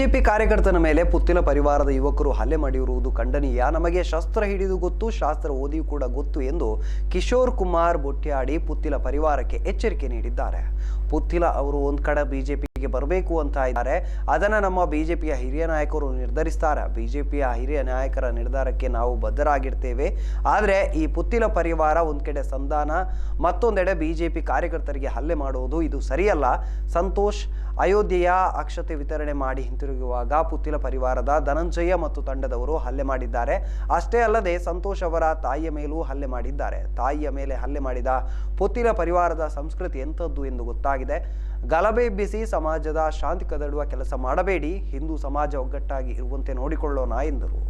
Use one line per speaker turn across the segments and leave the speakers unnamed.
BJP ಕಾರ್ಯಕರ್ತನ ಮೇಲೆ ಪುತ್ತಿಲ ಪರಿವಾರದ ಯುವಕರು ಹಲ್ಲೆ ಮಾಡಿರುವುದು ಖಂಡನೀಯ. ನಮಗೆ ಶಸ್ತ್ರ ಹಿಡಿದು ಗೊತ್ತು, ಶಾಸ್ತ್ರ ಓದಿಯೂ ಕೂಡ ಗೊತ್ತು ಎಂದು ಕಿಶೋರ್ ಕುಮಾರ್ ಬೊಟ್ಯಾಡಿ ಪುತ್ತಿಲ ಪರಿವಾರಕ್ಕೆ ಎಚ್ಚರಿಕೆ ನೀಡಿದ್ದಾರೆ. ಪುತ್ತಿಲ ಅವರು ಒಂದ್ ಕಡೆ ಬಿಜೆಪಿಗೆ ಬರಬೇಕು ಅಂತ ಇದ್ದಾರೆ. ಅದನ್ನ ನಮ್ಮ ಬಿಜೆಪಿಯ ಹಿರಿಯ ನಾಯಕರು ನಿರ್ಧರಿಸ್ತಾರೆ. ಬಿಜೆಪಿಯ ಹಿರಿಯ ನಾಯಕರ ನಿರ್ಧಾರಕ್ಕೆ ನಾವು ಬದ್ಧರಾಗಿರ್ತೇವೆ. ಆದರೆ ಈ ಪುತ್ತಿಲ ಪರಿವಾರ ಒಂದು ಕಡೆ ಸಂಧಾನ, ಮತ್ತೊಂದೆಡೆ ಬಿಜೆಪಿ ಕಾರ್ಯಕರ್ತರಿಗೆ ಹಲ್ಲೆ ಮಾಡುವುದು ಇದು ಸರಿಯಲ್ಲ. ಸಂತೋಷ್, ಅಯೋಧ್ಯೆಯ ಅಕ್ಷತೆ ವಿತರಣೆ ಮಾಡಿ ಹಿಂತಿರುಗುವಾಗ ಪುತ್ತಿಲ ಪರಿವಾರದ ಧನಂಜಯ ಮತ್ತು ತಂಡದವರು ಹಲ್ಲೆ ಮಾಡಿದ್ದಾರೆ. ಅಷ್ಟೇ ಅಲ್ಲದೆ ಸಂತೋಷ್ ಅವರ ತಾಯಿಯ ಮೇಲೂ ಹಲ್ಲೆ ಮಾಡಿದ್ದಾರೆ. ತಾಯಿಯ ಮೇಲೆ ಹಲ್ಲೆ ಮಾಡಿದ ಪುತ್ತಿಲ ಪರಿವಾರದ ಸಂಸ್ಕೃತಿ ಎಂಥದ್ದು ಎಂದು ಗೊತ್ತಾಗಿದೆ ಗಲಭೆ ಬಿಸಿ ಸಮಾಜದ ಶಾಂತಿ ಕದಡುವ ಕೆಲಸ ಮಾಡಬೇಡಿ. ಹಿಂದೂ ಸಮಾಜ ಒಗ್ಗಟ್ಟಾಗಿ ಇರುವಂತೆ ನೋಡಿಕೊಳ್ಳೋಣ ಎಂದರು.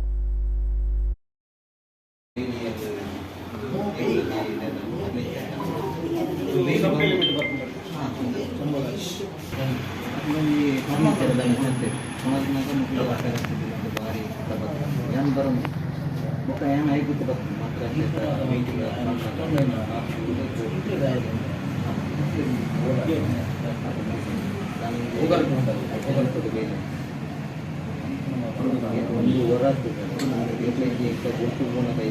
ಈ ಒಂದು ಭಾರಿ ಏನು ಬರೋ ಮುಖ ಏನು ಐಗುತ್ತು ಬರ್ತದೆ ಮಾತ್ರ ಮೀಟಿಂಗ್ ಒಂದು ವರಾತು ಒಟ್ಟು ಗುಣದ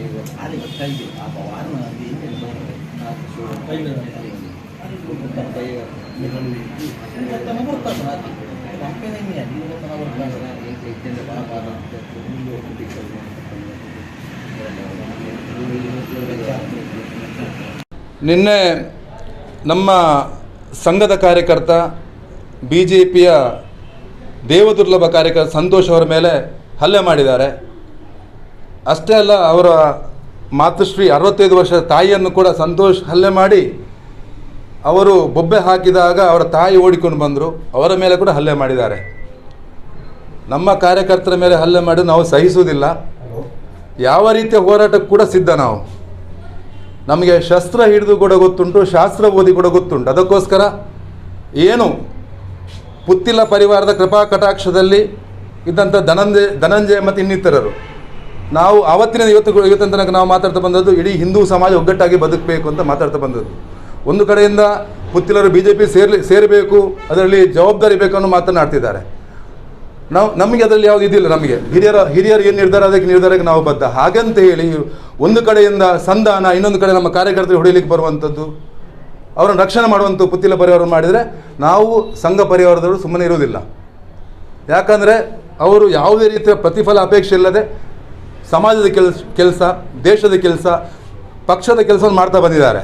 ನಿನ್ನೆ ನಮ್ಮ ಸಂಘದ ಕಾರ್ಯಕರ್ತ ಬಿ ಜೆ ಪಿಯ ದೇವದುರ್ಲಭ ಕಾರ್ಯಕರ್ತ ಸಂತೋಷ್ ಅವರ ಮೇಲೆ ಹಲ್ಲೆ ಮಾಡಿದ್ದಾರೆ. ಅಷ್ಟೇ ಅಲ್ಲ ಅವರ ಮಾತೃಶ್ರೀ ಅರವತ್ತೈದು ವರ್ಷದ ತಾಯಿಯನ್ನು ಕೂಡ ಸಂತೋಷ್ ಹಲ್ಲೆ ಮಾಡಿ ಅವರು ಬೊಬ್ಬೆ ಹಾಕಿದಾಗ ಅವರ ತಾಯಿ ಓಡಿಕೊಂಡು ಬಂದರು. ಅವರ ಮೇಲೆ ಕೂಡ ಹಲ್ಲೆ ಮಾಡಿದ್ದಾರೆ. ನಮ್ಮ ಕಾರ್ಯಕರ್ತರ ಮೇಲೆ ಹಲ್ಲೆ ಮಾಡಿ ನಾವು ಸಹಿಸುವುದಿಲ್ಲ. ಯಾವ ರೀತಿಯ ಹೋರಾಟಕ್ಕೆ ಕೂಡ ಸಿದ್ಧ ನಾವು. ನಮಗೆ ಶಸ್ತ್ರ ಹಿಡಿದು ಕೂಡ ಗೊತ್ತುಂಟು, ಶಾಸ್ತ್ರ ಓದಿ ಕೂಡ ಗೊತ್ತುಂಟು. ಅದಕ್ಕೋಸ್ಕರ ಏನು ಪುತ್ತಿಲ ಪರಿವಾರದ ಕೃಪಾ ಕಟಾಕ್ಷದಲ್ಲಿ ಇದ್ದಂಥ ಧನಂಜಯ ಧನಂಜಯ ಮತ್ತು ಇನ್ನಿತರರು. ನಾವು ಆವತ್ತಿನ ಇವತ್ತು ಇವತ್ತಿನ ತನಕ ನಾವು ಮಾತಾಡ್ತಾ ಬಂದದ್ದು ಇಡೀ ಹಿಂದೂ ಸಮಾಜ ಒಗ್ಗಟ್ಟಾಗಿ ಬದುಕಬೇಕು ಅಂತ ಮಾತಾಡ್ತಾ ಬಂದದ್ದು. ಒಂದು ಕಡೆಯಿಂದ ಪುತ್ತಿಲರು ಬಿ ಜೆ ಪಿ ಸೇರ್ಲಿ, ಸೇರಬೇಕು, ಅದರಲ್ಲಿ ಜವಾಬ್ದಾರಿ ಬೇಕು ಅನ್ನೋ ಮಾತನಾಡ್ತಿದ್ದಾರೆ ನಾವು, ನಮಗೆ ಅದರಲ್ಲಿ ಯಾವುದು ಇದಿಲ್ಲ ನಮಗೆ. ಹಿರಿಯರ, ಹಿರಿಯರು ಏನು ನಿರ್ಧಾರ, ಅದಕ್ಕೆ ನಿರ್ಧಾರಕ್ಕೆ ನಾವು ಬದ್ಧ. ಹಾಗಂತ ಹೇಳಿ, ಒಂದು ಕಡೆಯಿಂದ ಸಂಧಾನ, ಇನ್ನೊಂದು ಕಡೆ ನಮ್ಮ ಕಾರ್ಯಕರ್ತರು ಹೊಡೆಯಲಿಕ್ಕೆ ಬರುವಂಥದ್ದು, ಅವರನ್ನು ರಕ್ಷಣೆ ಮಾಡುವಂಥ ಪುತ್ತಿಲ ಪರಿಹಾರ ಮಾಡಿದರೆ, ನಾವು ಸಂಘ ಪರಿವಾರದವರು ಸುಮ್ಮನೆ ಇರುವುದಿಲ್ಲ. ಯಾಕಂದರೆ, ಅವರು ಯಾವುದೇ ರೀತಿಯ ಪ್ರತಿಫಲ ಅಪೇಕ್ಷೆ ಇಲ್ಲದೆ ಸಮಾಜದ ಕೆಲಸ ಕೆಲಸ, ದೇಶದ ಕೆಲಸ, ಪಕ್ಷದ ಕೆಲಸವನ್ನು ಮಾಡ್ತಾ ಬಂದಿದ್ದಾರೆ.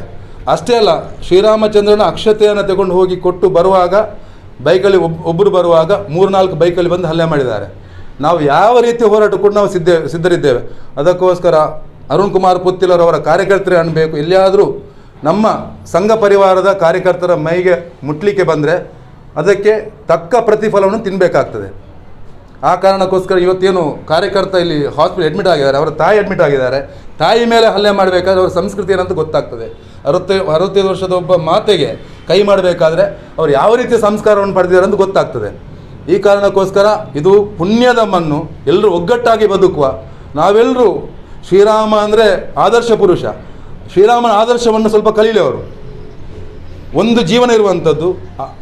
ಅಷ್ಟೇ ಅಲ್ಲ, ಶ್ರೀರಾಮಚಂದ್ರನ ಅಕ್ಷತೆಯನ್ನು ತಗೊಂಡು ಹೋಗಿ ಕೊಟ್ಟು ಬರುವಾಗ ಬೈಕಲ್ಲಿ ಒಬ್ ಒಬ್ಬರು ಬರುವಾಗ ಮೂರ್ನಾಲ್ಕು ಬೈಕಲ್ಲಿ ಬಂದು ಹಲ್ಲೆ ಮಾಡಿದ್ದಾರೆ. ನಾವು ಯಾವ ರೀತಿ ಹೋರಾಟ ಕೂಡ ನಾವು ಸಿದ್ಧ, ಸಿದ್ಧರಿದ್ದೇವೆ? ಅದಕ್ಕೋಸ್ಕರ ಅರುಣ್ ಕುಮಾರ್ ಪುತ್ತಿಲರವರ ಕಾರ್ಯಕರ್ತರೇ ಅನ್ನಬೇಕು. ಎಲ್ಲಿಯಾದರೂ ನಮ್ಮ ಸಂಘ ಪರಿವಾರದ ಕಾರ್ಯಕರ್ತರ ಮೈಗೆ ಮುಟ್ಲಿಕ್ಕೆ ಬಂದರೆ ಅದಕ್ಕೆ ತಕ್ಕ ಪ್ರತಿಫಲವನ್ನು ತಿನ್ನಬೇಕಾಗ್ತದೆ ಆ ಕಾರಣಕ್ಕೋಸ್ಕರ ಇವತ್ತೇನು ಕಾರ್ಯಕರ್ತ ಇಲ್ಲಿ ಹಾಸ್ಪಿಟಲ್ ಅಡ್ಮಿಟ್ ಆಗಿದ್ದಾರೆ, ಅವರ ತಾಯಿ ಅಡ್ಮಿಟ್ ಆಗಿದ್ದಾರೆ. ತಾಯಿ ಮೇಲೆ ಹಲ್ಲೆ ಮಾಡಬೇಕಾದ್ರೆ ಅವರ ಸಂಸ್ಕೃತಿ ಏನಂತ ಗೊತ್ತಾಗ್ತದೆ. ಅರವತ್ತೈ ಅರವತ್ತೈದು ವರ್ಷದ ಒಬ್ಬ ಮಾತೆಗೆ ಕೈ ಮಾಡಬೇಕಾದ್ರೆ ಅವ್ರು ಯಾವ ರೀತಿಯ ಸಂಸ್ಕಾರವನ್ನು ಪಡೆದಿದ್ದಾರೆ ಅಂತ ಗೊತ್ತಾಗ್ತದೆ. ಈ ಕಾರಣಕ್ಕೋಸ್ಕರ ಇದು ಪುಣ್ಯದ ಮಣ್ಣು ಎಲ್ಲರೂ ಒಗ್ಗಟ್ಟಾಗಿ ಬದುಕುವ. ನಾವೆಲ್ಲರೂ ಶ್ರೀರಾಮ ಅಂದರೆ ಆದರ್ಶ ಪುರುಷ. ಶ್ರೀರಾಮನ ಆದರ್ಶವನ್ನು ಸ್ವಲ್ಪ ಕಲೀಲಿ ಅವರು. ಒಂದು ಜೀವನ ಇರುವಂಥದ್ದು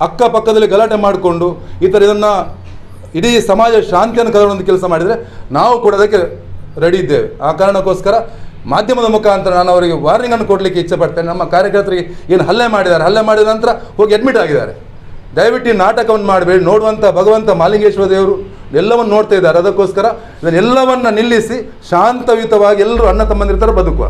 ಅಕ್ಕಪಕ್ಕದಲ್ಲಿ ಗಲಾಟೆ ಮಾಡಿಕೊಂಡು ಈ ಥರ ಇದನ್ನು ಇಡೀ ಸಮಾಜ ಶಾಂತಿಯನ್ನು ಕದಡುವಂಥ ಕೆಲಸ ಮಾಡಿದರೆ ನಾವು ಕೂಡ ಅದಕ್ಕೆ ರೆಡಿ ಇದ್ದೇವೆ. ಆ ಕಾರಣಕ್ಕೋಸ್ಕರ ಮಾಧ್ಯಮದ ಮುಖಾಂತರ ನಾನು ಅವರಿಗೆ ವಾರ್ನಿಂಗನ್ನು ಕೊಡಲಿಕ್ಕೆ ಇಚ್ಛೆ ಪಡ್ತೇನೆ ನಮ್ಮ ಕಾರ್ಯಕರ್ತರಿಗೆ ಏನು ಹಲ್ಲೆ ಮಾಡಿದ್ದಾರೆ, ಹಲ್ಲೆ ಮಾಡಿದ ನಂತರ ಹೋಗಿ ಅಡ್ಮಿಟ್ ಆಗಿದ್ದಾರೆ. ದಯವಿಟ್ಟು ನಾಟಕವನ್ನು ಮಾಡಬೇಡಿ. ನೋಡುವಂಥ ಭಗವಂತ ಮಾಲಿಂಗೇಶ್ವರ ದೇವರು ಎಲ್ಲವನ್ನು ನೋಡ್ತಾ ಇದ್ದಾರೆ. ಅದಕ್ಕೋಸ್ಕರ ಇದನ್ನೆಲ್ಲವನ್ನು ನಿಲ್ಲಿಸಿ ಶಾಂತಯುತವಾಗಿ ಎಲ್ಲರೂ ಅಣ್ಣ ತಮ್ಮಂದಿರ್ತಾರೆ ಬದುಕುವ.